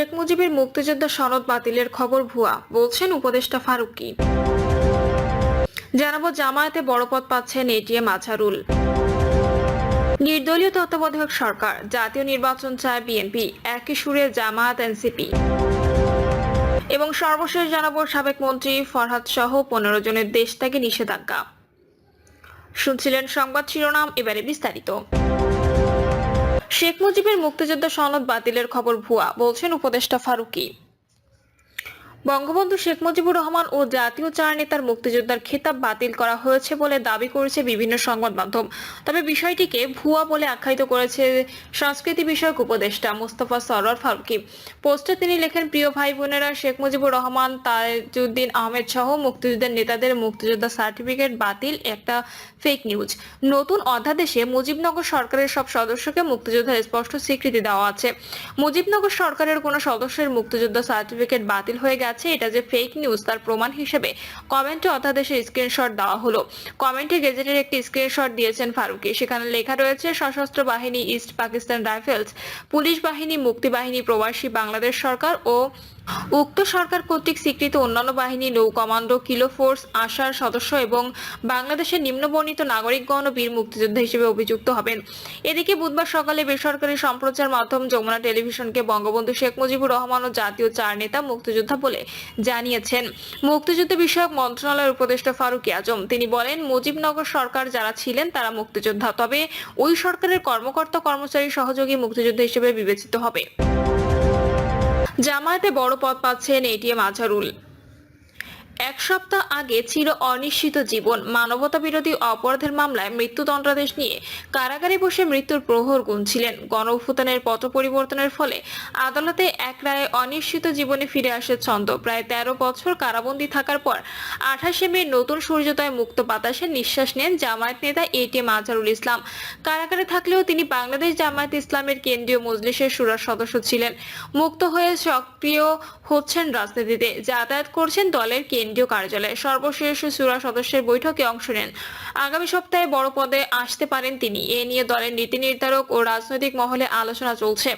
শেখ মুজিবের মুক্তিযোদ্ধা সনদ বাতিলের খবর ভুয়া, বলছেন উপদেষ্টা ফারুকি। জানাব জামায়াতে বড় পদ পাচ্ছেন এটিএম আছারুল। নির্দলীয় তত্ত্বাবধায়ক সরকার, জাতীয় নির্বাচন চায় বিএনপি, একই সুরে জামায়াত এনসিপি। এবং সর্বশেষ জানাব সাবেক মন্ত্রী ফরহাদ সহ পনেরো জনের দেশ থেকে নিষেধাজ্ঞা। শুনছিলেন সংবাদ শিরোনাম, এবারে বিস্তারিত। শেখ মুজিবের মুক্তিযুদ্ধ সনদ বাতিলের খবর ভুয়া বলছেন উপদেষ্টা ফারুকি। বঙ্গবন্ধু শেখ মুজিবুর রহমান ও জাতীয় চার নেতার মুক্তিযোদ্ধার খেতাব বাতিল করা হয়েছে বলে দাবি করেছে বিভিন্ন সংবাদ মাধ্যম। তবে বিষয়টিকে ভুয়া বলে আখ্যায়িত করেছে সংস্কৃতি বিষয়ক উপদেষ্টা মোস্তফা সরোয়ার ফারুকি। পোস্টে তিনি লেখেন, প্রিয় ভাই বোনেরা, শেখ মুজিবুর রহমান, তাজউদ্দিন আহমেদ সহ মুক্তিযুদ্ধের নেতাদের মুক্তিযোদ্ধা সার্টিফিকেট বাতিল একটা ফেক নিউজ নতুন অধ্যাদেশে মুজিবনগর সরকারের সব সদস্যকে মুক্তিযোদ্ধার স্পষ্ট স্বীকৃতি দেওয়া আছে। মুজিবনগর সরকারের কোনো সদস্যের মুক্তিযোদ্ধা সার্টিফিকেট বাতিল হয়ে গেছে এটা যে ফেক নিউজ তার প্রমাণ হিসেবে কমেন্টে অধ্যাদেশের স্ক্রিনশট দেওয়া হলো। কমেন্টে গেজেটের একটি স্ক্রিনশট দিয়েছেন ফারুকি। সেখানে লেখা রয়েছে, সশস্ত্র বাহিনী ইস্ট পাকিস্তান রাইফেলস পুলিশ বাহিনী, মুক্তি বাহিনী, প্রবাসী বাংলাদেশ সরকার ও উক্ত সরকার কর্তৃক স্বীকৃত অন্যান্য বাহিনী, নৌ কমান্ডো, কিলো ফোর্স, আশার সদস্য এবং বাংলাদেশের নিম্নবর্ণিত নাগরিকগণ বীর মুক্তিযোদ্ধা হিসেবে অভিযুক্ত হবেন। এদিকে বুধবার সকালে বেসরকারি সম্প্রচার মাধ্যম যমুনা টেলিভিশনকে বঙ্গবন্ধু শেখ মুজিবুর রহমান ও জাতীয় চার নেতা মুক্তিযোদ্ধা বলে জানিয়েছেন। মুক্তিযুদ্ধ বিষয়ক মন্ত্রণালয়ের উপদেষ্টা ফারুকি আজম। তিনি বলেন, মুজিবনগর সরকার যারা ছিলেন তারা মুক্তিযোদ্ধা, তবে ওই সরকারের কর্মকর্তা কর্মচারী সহযোগী মুক্তিযোদ্ধা হিসেবে বিবেচিত হবে। জামায়াতে বড় পদ পাচ্ছেন এটিএম আজহারুল। এক সপ্তাহ আগে ছিল অনিশ্চিত জীবন। মানবতা বিরোধী অপরাধের মামলায় মৃত্যুদণ্ডাদেশ নিয়ে কারাগারে বসে মৃত্যুর প্রহর গুনছিলেন। গণ অভ্যুত্থানের পট পরিবর্তনের ফলে আদালতে এক রায়ে অনিশ্চিত জীবনে ফিরে আসে ছন্দ। প্রায় তেরো বছর কারাবন্দী থাকার পর আঠাশে মে নতুন সূর্যোদয় মুক্ত বাতাসে নিঃশ্বাস নেন জামায়াত নেতা এটিএম আজহারুল ইসলাম। কারাগারে থাকলেও তিনি বাংলাদেশ জামায়াত ইসলামের কেন্দ্রীয় মজলিসের সুরার সদস্য ছিলেন। মুক্ত হয়ে সক্রিয় হচ্ছেন রাজনীতিতে। যাতায়াত করছেন দলের কেন্দ্রীয় কার্যালয়ে সর্বশেষ সুরা সদস্যের বৈঠকে অংশ নেন। আগামী সপ্তাহে বড় পদে আসতে পারেন তিনি। এ নিয়ে দলের নীতি নির্ধারক ও রাজনৈতিক মহলে আলোচনা চলছে।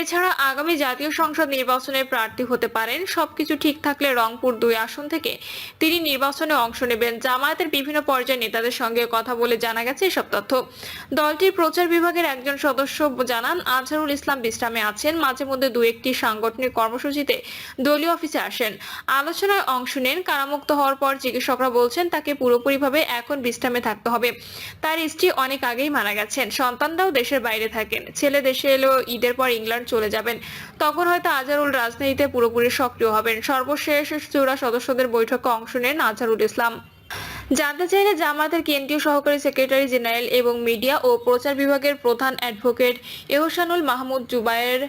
এছাড়া আগামী জাতীয় সংসদ নির্বাচনে প্রার্থী হতে পারেন। সবকিছু ঠিক থাকলে রংপুর দুই আসন থেকে তিনি নির্বাচনে অংশ নেবেন। জামায়াতের বিভিন্ন পর্যায়ের নেতাদের সঙ্গে কথা বলে জানা গেছে এসব তথ্য। দলটির প্রচার বিভাগের একজন সদস্য জানান আজহারুল ইসলাম বিশ্রামে আছেন। মাঝে মধ্যে দু একটি সাংগঠনিক কর্মসূচিতে দলীয় অফিসে আসেন। আলোচনায় অংশ নেন কারামুক্ত হওয়ার পর চিকিৎসকরা বলছেন, তাকে পুরোপুরিভাবে এখন বিশ্রামে থাকতে হবে। তার স্ত্রী অনেক আগেই মারা গেছেন। সন্তানরাও দেশের বাইরে থাকেন। ছেলে দেশে এলেও ঈদের পর ইংল্যান্ড চলে যাবেন। তখন হয়তো আজহারুল রাজনীতিতে পুরোপুরি সক্রিয় হবেন। সর্বশেষ চূড়া সদস্যদের বৈঠকে অংশ নেন আজহারুল ইসলাম। জানতে চাইলে জামায়াতের কেন্দ্রীয় সহকারী সেক্রেটারি জেনারেল এবং মিডিয়া ও প্রচার বিভাগের প্রধান অ্যাডভোকেট এহসানুল মাহমুদ জুবায়ের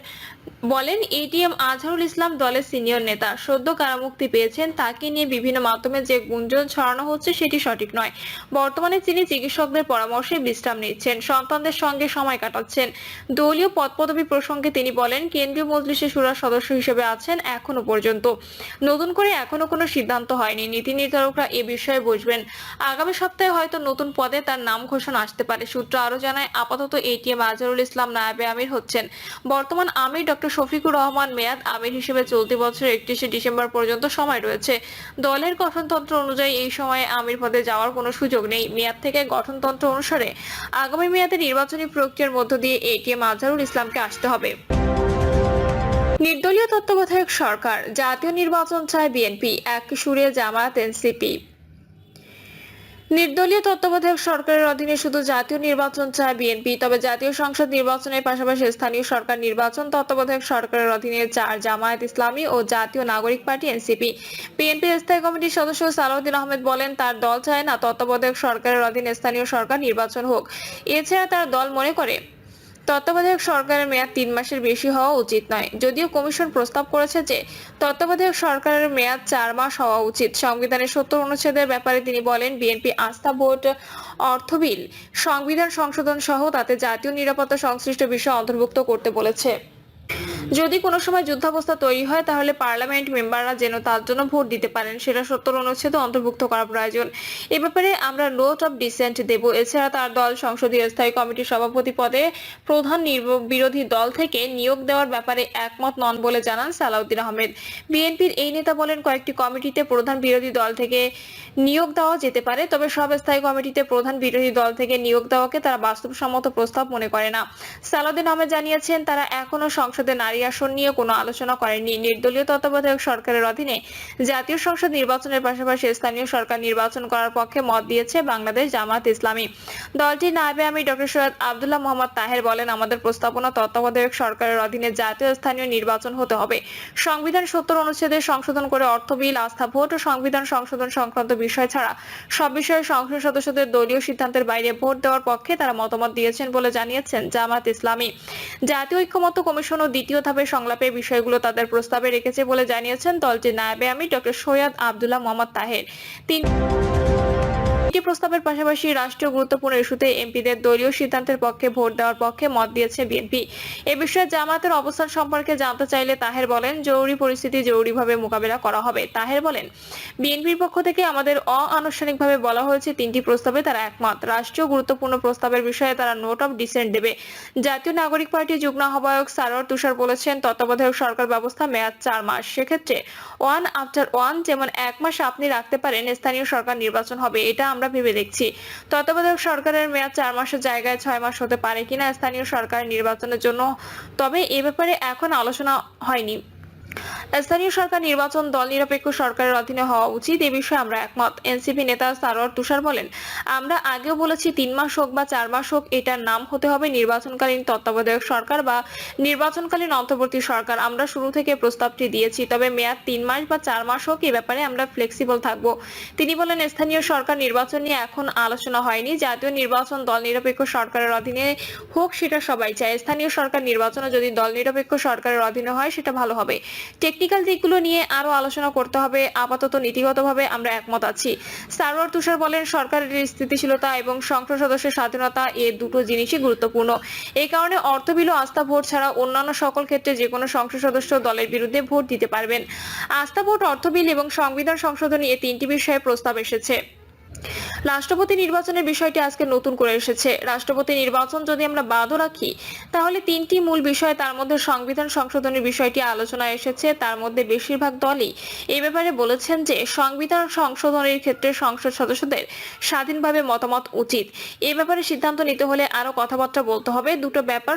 বলেন এটিএম আজহারুল ইসলাম দলের সিনিয়র নেতা। সদ্য কারামুক্তি পেয়েছেন তাকে নিয়ে বিভিন্ন মাধ্যমে যে গুঞ্জন ছড়ানো হচ্ছে সেটি সঠিক নয়। বর্তমানে তিনি চিকিৎসকদের পরামর্শে বিশ্রাম নিচ্ছেন, সন্তানদের সঙ্গে সময় কাটাচ্ছেন। দলীয় পদপদবি প্রসঙ্গে তিনি বলেন, কেন্দ্রীয় মজলিসের সুরার সদস্য হিসেবে আছেন এখনও পর্যন্ত। নতুন করে এখনও কোনো সিদ্ধান্ত হয়নি। নীতি নির্ধারকরা এ বিষয়ে বুঝবেন। আগামী সপ্তাহে হয়তো নতুন পদে তার নাম ঘোষণা আসতে পারে। সূত্র আরও জানায়, আপাতত এটিএম আজহারুল ইসলাম নায়াবে আমির হচ্ছেন। বর্তমান আমির ডক্টর শফিকুর রহমান মেয়াদ আমির হিসেবে চলতি বছর একত্রিশে ডিসেম্বর পর্যন্ত সময় রয়েছে। দলের গঠনতন্ত্র অনুযায়ী এই সময়ে আমির পদে যাওয়ার কোনো সুযোগ নেই। মেয়াদ থেকে গঠনতন্ত্র অনুসারে আগামী মেয়াদে নির্বাচনী প্রক্রিয়ার মধ্য দিয়ে এটিএম আজহারুল ইসলামকে আসতে হবে। নির্দলীয় তত্ত্বাবধায়ক সরকার জাতীয় নির্বাচন চায় বিএনপি, এক সুরে জামায়াত এনসিপি নির্দলীয় তত্ত্বাবধায়ক সরকারের অধীনে শুধু জাতীয় নির্বাচন চায় বিএনপি, তবে জাতীয় সংসদ নির্বাচনের পাশাপাশি স্থানীয় সরকার নির্বাচন তত্ত্বাবধায়ক সরকারের অধীনে চার জামায়াত ইসলামী ও জাতীয় নাগরিক পার্টি এনসিপি। বিএনপি স্থায়ী কমিটির সদস্য সালাউদ্দিন আহমেদ বলেন, তার দল চায় না তত্ত্বাবধায়ক সরকারের অধীনে স্থানীয় সরকার নির্বাচন হোক। এছাড়া তার দল মনে করে তত্ত্বাবধায়ক সরকারের মেয়াদ তিন মাসের বেশি হওয়া উচিত নয়। যদিও কমিশন প্রস্তাব করেছে যে, তত্ত্বাবধায়ক সরকারের মেয়াদ চার মাস হওয়া উচিত। সংবিধানের সত্তর অনুচ্ছেদের ব্যাপারে তিনি বলেন, বিএনপি আস্থা ভোট অর্থ বিল সংবিধান সংশোধন সহ তাতে জাতীয় নিরাপত্তা সংশ্লিষ্ট বিষয় অন্তর্ভুক্ত করতে বলেছে। যদি কোনো সময় যুদ্ধাবস্থা তৈরি হয়, তাহলে পার্লামেন্ট মেম্বাররা যেন তার জন্য ভোট দিতে পারেন, সেটা সত্তর অনুচ্ছেদ অন্তর্ভুক্ত করা প্রয়োজন। এ ব্যাপারে আমরা নোট অফ ডিসেন্ট দেব। এছাড়া তার দল সংসদীয় স্থায়ী কমিটির সভাপতি পদে প্রধান বিরোধী দল থেকে নিয়োগ দেওয়ার ব্যাপারে একমত নন বলে জানান সালাউদ্দিন আহমেদ। বিএনপির এই নেতা বলেন, কয়েকটি কমিটিতে প্রধান বিরোধী দল থেকে নিয়োগ দেওয়া যেতে পারে, তবে সব স্থায়ী কমিটিতে প্রধান বিরোধী দল থেকে নিয়োগ দেওয়াকে তারা বাস্তবসম্মত প্রস্তাব মনে করে না। সালাউদ্দিন আহমেদ জানিয়েছেন, তারা এখনও সংসদে নারী আসন নিয়ে কোনো আলোচনা করেননি। নির্দলীয় তত্ত্বাবধায়ক সরকারের অধীনে জাতীয় সংসদ নির্বাচনের পাশাপাশি স্থানীয় সরকার নির্বাচন করার পক্ষে মত দিয়েছে বাংলাদেশ জামাত ইসলামী। দলটির নায়েবে আমি ডক্টর সৈয়দ আবদুল্লাহ মোহাম্মদ তাহের বলেন, আমাদের প্রস্তাবনা তত্ত্বাবধায়ক সরকারের অধীনে জাতীয় স্থানীয় নির্বাচন হতে হবে। সংবিধান সত্তর অনুচ্ছেদে সংশোধন করে অর্থ বিল, আস্থা ভোট ও সংবিধান সংশোধন সংক্রান্ত বিষয় ছাড়া সব বিষয়ে সংসদ সদস্যদের দলীয় সিদ্ধান্তের বাইরে ভোট দেওয়ার পক্ষে তারা মতামত দিয়েছেন বলে জানিয়েছেন জামাত ইসলামী। জাতীয় ঐক্যমত্য কমিশন ও দ্বিতীয় ধাপের সংলাপের বিষয়গুলো তাদের প্রস্তাবে রেখেছে বলে জানিয়েছেন দলটির নায়েবে আমি ডক্টর সৈয়দ আবদুল্লাহ মোহাম্মদ তাহের। তিন তিনটি প্রস্তাবের পাশাপাশি রাষ্ট্রীয় গুরুত্বপূর্ণ ইস্যুতে এমপিদের দলীয় সিদ্ধান্তের পক্ষে ভোট দেওয়ার পক্ষে মত দিয়েছে বিএনপি। এ বিষয়ে জামাতের অবস্থান সম্পর্কে জানতে চাইলে তাহের বলেন, জরুরি পরিস্থিতি জরুরিভাবে মোকাবেলা করা হবে। তাহের বলেন, বিএনপির পক্ষ থেকে আমাদের অআনুষ্ঠানিকভাবে বলা হয়েছে তিনটি প্রস্তাবে তারা একমত। রাষ্ট্রীয় গুরুত্বপূর্ণ প্রস্তাবের বিষয়ে তারা নোট অফ ডিসেন্ট দেবে। জাতীয় নাগরিক পার্টি যুগ্ম আহ্বায়ক সারোয়ার তুষার বলেছেন, তত্ত্বাবধায়ক সরকার ব্যবস্থা মেয়াদ চার মাস। সেক্ষেত্রে ওয়ান আফটার ওয়ান যেমন এক মাস আপনি রাখতে পারেন, স্থানীয় সরকার নির্বাচন হবে। এটা আমরা ভেবে দেখছি। তত্ত্বাবধায়ক সরকারের মেয়াদ চার মাসের জায়গায় ছয় মাস হতে পারে কিনা, স্থানীয় সরকার নির্বাচনের জন্য। তবে এ ব্যাপারে এখন আলোচনা হয়নি। স্থানীয় সরকার নির্বাচন দল নিরপেক্ষ সরকারের অধীনে হওয়া উচিত। এ বিষয়ে আমরা একমত। এনসিপি নেতা সারোয়ার তুষার বলেন, আমরা আগেও বলেছি তিন মাস হোক বা চার মাস হোক এটার নাম হতে হবে নির্বাচনকালীন তত্ত্বাবধায়ক সরকার বা নির্বাচনকালীন অন্তর্বর্তী সরকার। আমরা শুরু থেকে প্রস্তাবটি দিয়েছি, তবে মেয়াদ তিন মাস বা চার মাস হোক এ ব্যাপারে আমরা ফ্লেক্সিবল থাকব। তিনি বলেন, স্থানীয় সরকার নির্বাচন নিয়ে এখন আলোচনা হয়নি। জাতীয় নির্বাচন দল নিরপেক্ষ সরকারের অধীনে হোক সেটা সবাই চায়। স্থানীয় সরকার নির্বাচনে যদি দল নিরপেক্ষ সরকারের অধীনে হয়, সেটা ভালো হবে। টেকনিক্যাল দিকগুলো নিয়ে আরও আলোচনা করতে হবে। আপাতত নীতিগতভাবে আমরা একমত আছি। সারোয়ার তুষার বলেন, সরকারের স্থিতিশীলতা এবং সংসদ সদস্যের স্বাধীনতা এ দুটো জিনিসই গুরুত্বপূর্ণ। এই কারণে অর্থ বিল আস্থা ভোট ছাড়া অন্যান্য সকল ক্ষেত্রে যে কোনো সংসদ সদস্য দলের বিরুদ্ধে ভোট দিতে পারবেন। আস্থা ভোট, অর্থবিল এবং সংবিধান সংশোধনী এ তিনটি বিষয়ে প্রস্তাব এসেছে। রাষ্ট্রপতি নির্বাচনের বিষয়টি আজকে নতুন করে এসেছে। রাষ্ট্রপতি নির্বাচন যদি আমরা বাদও রাখি, তাহলে তিনটি মূল বিষয় তার মধ্যে সংবিধান সংশোধনের বিষয়টি আলোচনায় এসেছে। তার মধ্যে বেশিরভাগ দলই এই ব্যাপারে বলেছেন যে, সংবিধান সংশোধনের ক্ষেত্রে সংসদ সদস্যদের স্বাধীনভাবে মতামত উচিত। এই ব্যাপারে সিদ্ধান্ত নিতে হলে আরও কথাবার্তা বলতে হবে। দুটো ব্যাপার